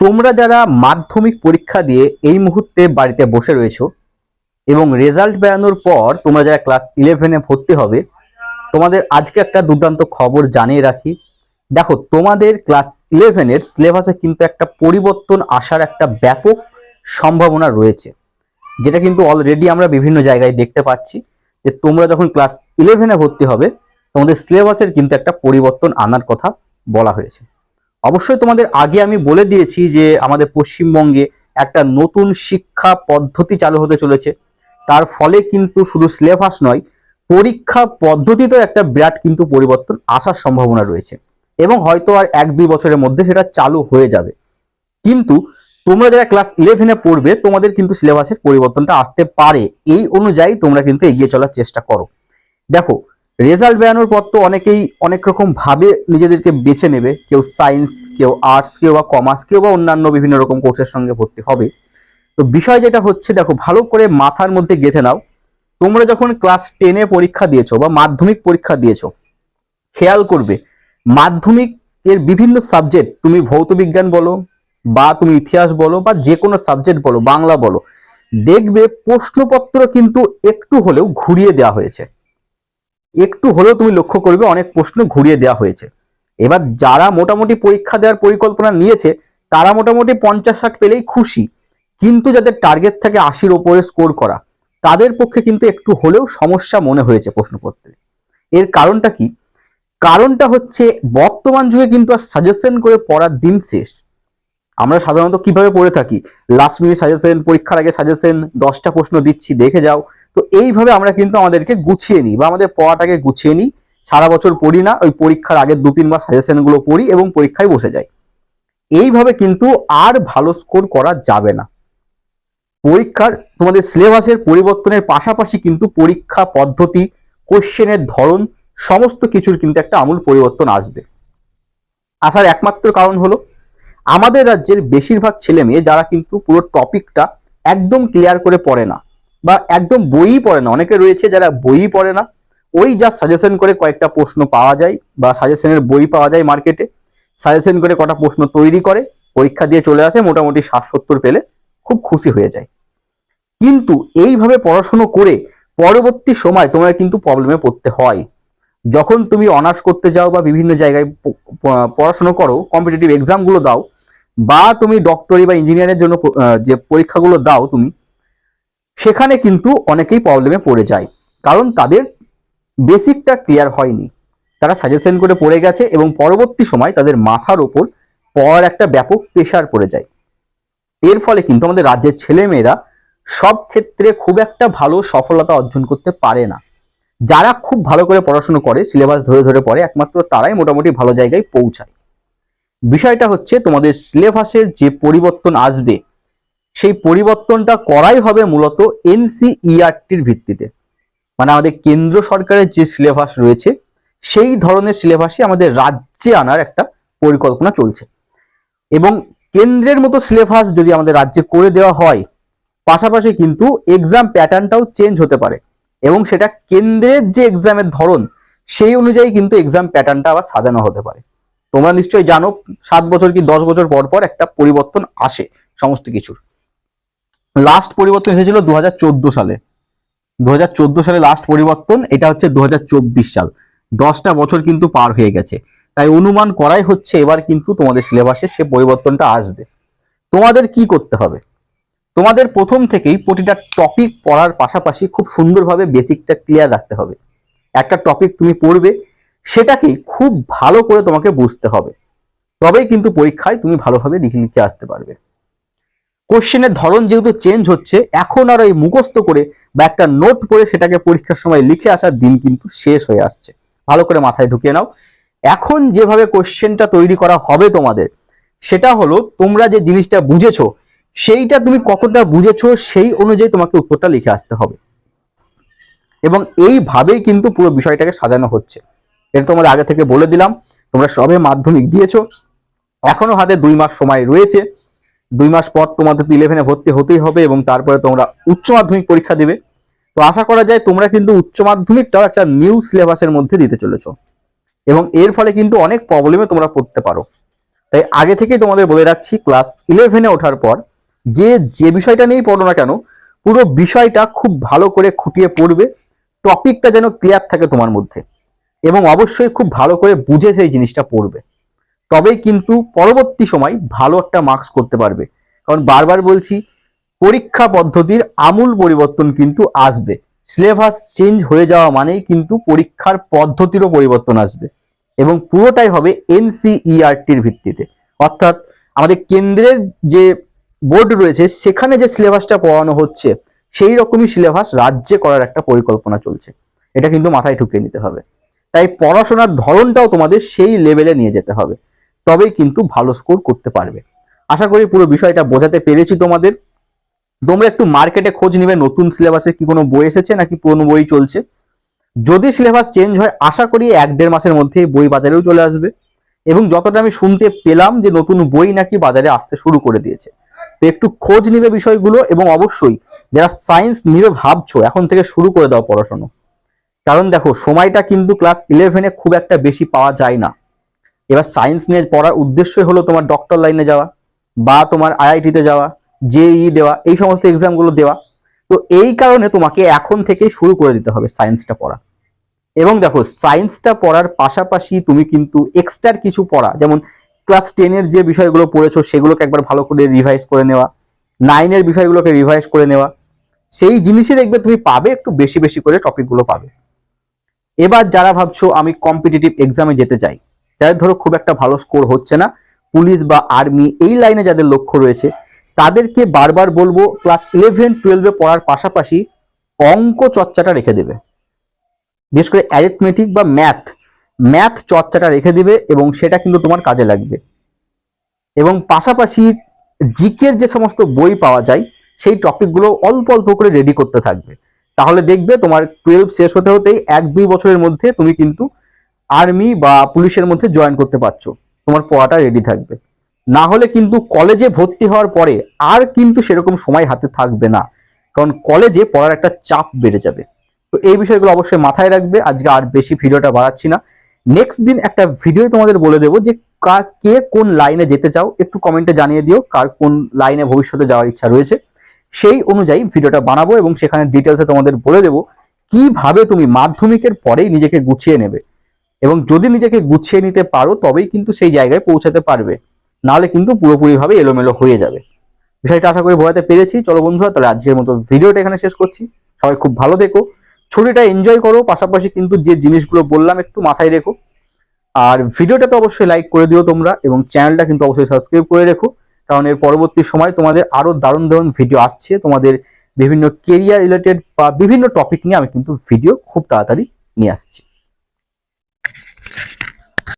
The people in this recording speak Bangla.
তোমরা যারা মাধ্যমিক পরীক্ষা দিয়ে এই মুহূর্তে বাড়িতে বসে রয়েছো এবং রেজাল্ট বেরানোর পর তোমরা যারা ক্লাস ইলেভেনে ভর্তি হবে, তোমাদের আজকে একটা দুর্দান্ত খবর জানিয়ে রাখি। দেখো, তোমাদের ক্লাস ইলেভেনের সিলেবাসে কিন্তু একটা পরিবর্তন আসার একটা ব্যাপক সম্ভাবনা রয়েছে, যেটা কিন্তু অলরেডি আমরা বিভিন্ন জায়গায় দেখতে পাচ্ছি, যে তোমরা যখন ক্লাস ইলেভেনে ভর্তি হবে, তোমাদের সিলেবাসের কিন্তু একটা পরিবর্তন আনার কথা বলা হয়েছে। অবশ্যই তোমাদের আগে আমি বলে দিয়েছি যে আমাদের পশ্চিমবঙ্গে একটা নতুন শিক্ষা পদ্ধতি চালু হতে চলেছে। তার ফলে কিন্তু শুধু সিলেবাস নয়, পরীক্ষা পদ্ধতিতেও একটা বিরাট কিন্তু পরিবর্তন আসার সম্ভাবনা রয়েছে। এবং হয়তো আর এক দুই বছরের মধ্যে সেটা চালু হয়ে যাবে। কিন্তু তোমরা যারা ক্লাস ইলেভেনে পড়বে, তোমাদের কিন্তু সিলেবাসের পরিবর্তনটা আসতে পারে। এই অনুযায়ী তোমরা কিন্তু এগিয়ে চলার চেষ্টা করো। দেখো রেজাল্ট বেরানোর পর তো অনেকেই অনেক রকম ভাবে নিজেদেরকে বেছে নেবে। কেউ সায়েন্স কেউ আর্টস কেউ বা কমার্স কেউ বা অন্যান্য বিভিন্ন রকম কোর্সের সঙ্গে ভর্তি হবে। তো বিষয় যেটা হচ্ছে, দেখো, ভালো করে মাথার মধ্যে গেঁথে নাও। তোমরা যখন ক্লাস টেনে পরীক্ষা দিয়েছ বা মাধ্যমিক পরীক্ষা দিয়েছ, খেয়াল করবে, মাধ্যমিক এর বিভিন্ন সাবজেক্ট তুমি ভৌত বিজ্ঞান বলো বা তুমি ইতিহাস বলো বা যে কোনো সাবজেক্ট বলো, বাংলা বলো, দেখবে প্রশ্নপত্র কিন্তু একটু হলেও ঘুরিয়ে দেওয়া হয়েছে। একটু হলেও তুমি লক্ষ্য করবে অনেক প্রশ্ন ঘুরিয়ে দেওয়া হয়েছে। এবার যারা মোটামুটি পরীক্ষা দেওয়ার পরিকল্পনা নিয়েছে, তারা মোটামুটি পঞ্চাশ ষাট পেলেই খুশি। কিন্তু যাদের টার্গেট থাকে আশির ওপরে স্কোর করা, তাদের পক্ষে কিন্তু একটু হলেও সমস্যা মনে হয়েছে প্রশ্নপত্রে। এর কারণটা কি? কারণটা হচ্ছে বর্তমান যুগে কিন্তু আর সাজেশন করে পড়ার দিন শেষ। আমরা সাধারণত কীভাবে পড়ে থাকি? লাস্ট মিনিট সাজেশন পরীক্ষার আগে সাজেশন দশটা প্রশ্ন দিচ্ছি, দেখে যাও। তো এইভাবে আমরা কিন্তু আমাদেরকে গুছিয়ে নিই বা আমাদের পড়াটাকে গুছিয়ে নিই। সারা বছর পড়ি না, ওই পরীক্ষার আগের দু তিনবার সাজেশনগুলো পড়ি এবং পরীক্ষায় বসে যাই। এইভাবে কিন্তু আর ভালো স্কোর করা যাবে না। পরীক্ষার, তোমাদের সিলেবাসের পরিবর্তনের পাশাপাশি কিন্তু পরীক্ষা পদ্ধতি কোশ্চেনের ধরন, সমস্ত কিছুর কিন্তু একটা আমূল পরিবর্তন আসবে। আসার একমাত্র কারণ হলো, আমাদের রাজ্যের বেশিরভাগ ছেলে মেয়ে যারা কিন্তু পুরো টপিকটা একদম ক্লিয়ার করে পড়ে না বা একদম বইই পড়ে না। অনেকে রয়েছে যারা বইই পড়ে না। ওই যা সাজেশন করে কয়েকটা প্রশ্ন পাওয়া যায় বা সাজেশনের বই পাওয়া যায় মার্কেটে সাজেশন করে কটা প্রশ্ন তৈরি করে, পরীক্ষা দিয়ে চলে আসে, মোটামুটি ষাট সত্তর পেলে খুব খুশি হয়ে যায়। কিন্তু এইভাবে পড়াশুনো করে পরবর্তী সময় তোমার কিন্তু প্রবলেমে পড়তে হয়। যখন তুমি অনার্স করতে যাও বা বিভিন্ন জায়গায় প- প- করো কম্পিটিটিভ এক্সামগুলো দাও, বা তুমি ডক্টরি বা ইঞ্জিনিয়ারের জন্য যে পরীক্ষাগুলো দাও তুমি সেখানে কিন্তু অনেকেই প্রবলেমে পড়ে যায়। কারণ তাদের বেসিকটা ক্লিয়ার হয়নি। তারা সাজেশন করে পড়ে গেছে এবং পরবর্তী সময় তাদের মাথার ওপর পড়ার একটা ব্যাপক প্রেশার পড়ে যায়। এর ফলে কিন্তু আমাদের রাজ্যের ছেলেমেয়েরা সব ক্ষেত্রে খুব একটা ভালো সফলতা অর্জন করতে পারে না। যারা খুব ভালো করে পড়াশুনো করে সিলেবাস ধরে ধরে পড়ে, একমাত্র তারাই মোটামুটি ভালো জায়গায় পৌঁছায়। বিষয়টা হচ্ছে তোমাদের সিলেবাসের যে পরিবর্তন আসবে সেই পরিবর্তনটা করাই হবে মূলত এনসিইআরটির ভিত্তিতে। মানে আমাদের কেন্দ্র সরকারের যে সিলেবাস রয়েছে, সেই ধরনের সিলেবাসই আমাদের রাজ্যে আনার একটা পরিকল্পনা চলছে। এবং কেন্দ্রের মতো সিলেবাস যদি আমাদের রাজ্যে করে দেওয়া হয়, পাশাপাশি কিন্তু এক্সাম প্যাটার্নটাও চেঞ্জ হতে পারে। এবং সেটা কেন্দ্রের যে এক্সামের ধরন, সেই অনুযায়ী কিন্তু এক্সাম প্যাটার্নটা আবার সাজানো হতে পারে। তোমরা নিশ্চয়ই জানো, সাত বছর কি দশ বছর পর পর একটা পরিবর্তন আসে সমস্ত কিছুর। লাস্ট পরিবর্তন এসেছিল দু হাজার চোদ্দ সালে। দু হাজার চোদ্দ সালে লাস্ট পরিবর্তন, এটা হচ্ছে দু হাজার চব্বিশ সাল। দশটা বছর কিন্তু পার হয়ে গেছে। তাই অনুমান করাই হচ্ছে এবার কিন্তু তোমাদের সিলেবাসে সে পরিবর্তনটা আসবে। তোমাদের কি করতে হবে? তোমাদের প্রথম থেকেই প্রতিটা টপিক পড়ার পাশাপাশি খুব সুন্দরভাবে বেসিকটা ক্লিয়ার রাখতে হবে। একটা টপিক তুমি পড়বে, সেটাকেই খুব ভালো করে তোমাকে বুঝতে হবে। তবেই কিন্তু পরীক্ষায় তুমি ভালোভাবে লিখে লিখে আসতে পারবে। কোশ্চেনের ধরন যেহেতু চেঞ্জ হচ্ছে, এখন আর ওই মুখস্থ করে বা একটা নোট পড়ে সেটাকে পরীক্ষার সময় লিখে আসার দিন কিন্তু শেষ হয়ে আসছে। ভালো করে মাথায় ঢুকিয়ে নাও। এখন যেভাবে কোশ্চেনটা তৈরি করা হবে তোমাদের, সেটা হলো তোমরা যে জিনিসটা বুঝেছ, সেইটা তুমি কতটা বুঝেছ সেই অনুযায়ী তোমাকে উত্তরটা লিখে আসতে হবে। এবং এইভাবেই কিন্তু পুরো বিষয়টাকে সাজানো হচ্ছে। এটা তোমাদের আগে থেকে বলে দিলাম, তোমরা সবে মাধ্যমিক দিয়েছ, এখনও হাতে দুই মাস সময় রয়েছে। দুই মাস পর তোমাদের ইলেভেনে ভর্তি হতেই হবে এবং তারপরে তোমরা উচ্চ মাধ্যমিক পরীক্ষা দিবে। তো আশা করা যায় তোমরা কিন্তু উচ্চ মাধ্যমিকটাও একটা নিউ সিলেবাসের মধ্যে দিতে চলেছো। এবং এর ফলে কিন্তু অনেক প্রবলেমে তোমরা পড়তে পারো। তাই আগে থেকেই তোমাদের বলে রাখছি ক্লাস ইলেভেনে ওঠার পর যে যে বিষয়টা নিয়েই পড়ো না কেন, পুরো বিষয়টা খুব ভালো করে খুঁটিয়ে পড়বে টপিকটা যেন ক্লিয়ার থাকে তোমার মধ্যে। এবং অবশ্যই খুব ভালো করে বুঝে সেই জিনিসটা পড়বে। তবেই কিন্তু পরবর্তী সময় ভালো একটা মার্কস করতে পারবে। কারণ বারবার বলছি, পরীক্ষা পদ্ধতির আমূল পরিবর্তন কিন্তু আসবে। সিলেবাস চেঞ্জ হয়ে যাওয়া মানেই কিন্তু পরীক্ষার পদ্ধতিরও পরিবর্তন আসবে। এবং পুরোটাই হবে এনসিইআরটির ভিত্তিতে। অর্থাৎ আমাদের কেন্দ্রের যে বোর্ড রয়েছে, সেখানে যে সিলেবাসটা পড়ানো হচ্ছে, সেই রকমই সিলেবাস রাজ্যে করার একটা পরিকল্পনা চলছে। এটা কিন্তু মাথায় ঢুকিয়ে নিতে হবে। তাই পড়াশোনার ধরনটাও তোমাদের সেই লেভেলে নিয়ে যেতে হবে। তবেই কিন্তু ভালো স্কোর করতে পারবে। আশা করি পুরো বিষয়টা বোঝাতে পেরেছি তোমাদের। তোমরা একটু মার্কেটে খোঁজ নিবে, নতুন সিলেবাসে কি কোনো বই এসেছে নাকি পুরনো বই চলছে। যদি সিলেবাস চেঞ্জ হয়, আশা করি এক দেড় মাসের মধ্যে বই বাজারেও চলে আসবে। এবং যতটা আমি শুনতে পেলাম যে নতুন বই নাকি বাজারে আসতে শুরু করে দিয়েছে। তো একটু খোঁজ নিবে বিষয়গুলো এবং অবশ্যই যারা সায়েন্স নিবে ভাবছ, এখন থেকে শুরু করে দাও পড়াশোনা। কারণ দেখো, সময়টা কিন্তু ক্লাস ইলেভেনে খুব একটা বেশি পাওয়া যায় না। এবার সায়েন্স নিয়ে পড়ার উদ্দেশ্যই হলো তোমার ডক্টর লাইনে যাওয়া বা তোমার আইআইটিতে যাওয়া জেই দেওয়া, এই সমস্ত এক্সামগুলো দেওয়া। তো এই কারণে তোমাকে এখন থেকেই শুরু করে দিতে হবে সায়েন্সটা পড়া। এবং দেখো সায়েন্সটা পড়ার পাশাপাশি তুমি কিন্তু এক্সট্রার কিছু পড়া, যেমন ক্লাস টেনের যে বিষয়গুলো পড়েছো সেগুলোকে একবার ভালো করে রিভাইজ করে নেওয়া নাইনের বিষয়গুলোকে রিভাইজ করে নেওয়া, সেই জিনিসই দেখবে তুমি পাবে, একটু বেশি বেশি করে টপিকগুলো পাবে। এবার যারা ভাবছ আমি কম্পিটিটিভ এক্সামে যেতে চাই যাদের ধরো খুব একটা ভালো স্কোর হচ্ছে না পুলিশ বা আর্মি এই লাইনে যাদের লক্ষ্য রয়েছে, তাদেরকে বারবার বলব ক্লাস ইলেভেন টুয়েলভে পড়ার পাশাপাশি অঙ্ক চর্চাটা রেখে দেবে। বিশেষ করে অ্যারিথমেটিক বা ম্যাথ ম্যাথ চর্চাটা রেখে দিবে এবং সেটা কিন্তু তোমার কাজে লাগবে। এবং পাশাপাশি জিকের যে সমস্ত বই পাওয়া যায়, সেই টপিকগুলো অল্প অল্প করে রেডি করতে থাকবে। তাহলে দেখবে তোমার টুয়েলভ শেষ হতে হতেই এক দুই বছরের মধ্যে তুমি কিন্তু আর্মি বা পুলিশের মধ্যে জয়েন করতে পারছ। তোমার পড়াটা রেডি থাকবে। না হলে কিন্তু কলেজে ভর্তি হওয়ার পরে আর কিন্তু সেরকম সময় হাতে থাকবে না। কারণ কলেজে পড়ার একটা চাপ বেড়ে যাবে। তো এই বিষয়গুলো অবশ্যই মাথায় রাখবে। আজকে আর বেশি ভিডিওটা বাড়াচ্ছি না। নেক্সট দিন একটা ভিডিও তোমাদের বলে দেবো যে কার কে কোন লাইনে যেতে চাও। একটু কমেন্টে জানিয়ে দিও কার কোন লাইনে ভবিষ্যতে যাওয়ার ইচ্ছা রয়েছে। সেই অনুযায়ী ভিডিওটা বানাবো এবং সেখানে ডিটেলসে তোমাদের বলে দেবো কীভাবে তুমি মাধ্যমিকের পরেই নিজেকে গুছিয়ে নেবে। এবং যদি নিজেকে গুছিয়ে নিতে পারো, তবেই কিন্তু সেই জায়গায় পৌঁছাতে পারবে। নাহলে কিন্তু পুরোপুরিভাবে এলোমেলো হয়ে যাবে। বিষয়টা আশা করি বোঝাতে পেরেছি। চলো বন্ধুরা, তাহলে আজকের মতো ভিডিওটা এখানে শেষ করছি। সবাই খুব ভালো দেখো ছুটিটা এনজয় করো, পাশাপাশি কিন্তু যে জিনিসগুলো বললাম একটু মাথায় রেখো। আর ভিডিওটা তো অবশ্যই লাইক করে দিও তোমরা এবং চ্যানেলটা কিন্তু অবশ্যই সাবস্ক্রাইব করে রেখো। কারণ এর পরবর্তী সময় তোমাদের আরও দারুণ দারুণ ভিডিও আসছে। তোমাদের বিভিন্ন কেরিয়ার রিলেটেড বা বিভিন্ন টপিক নিয়ে আমি কিন্তু ভিডিও খুব তাড়াতাড়ি নিয়ে আসছি।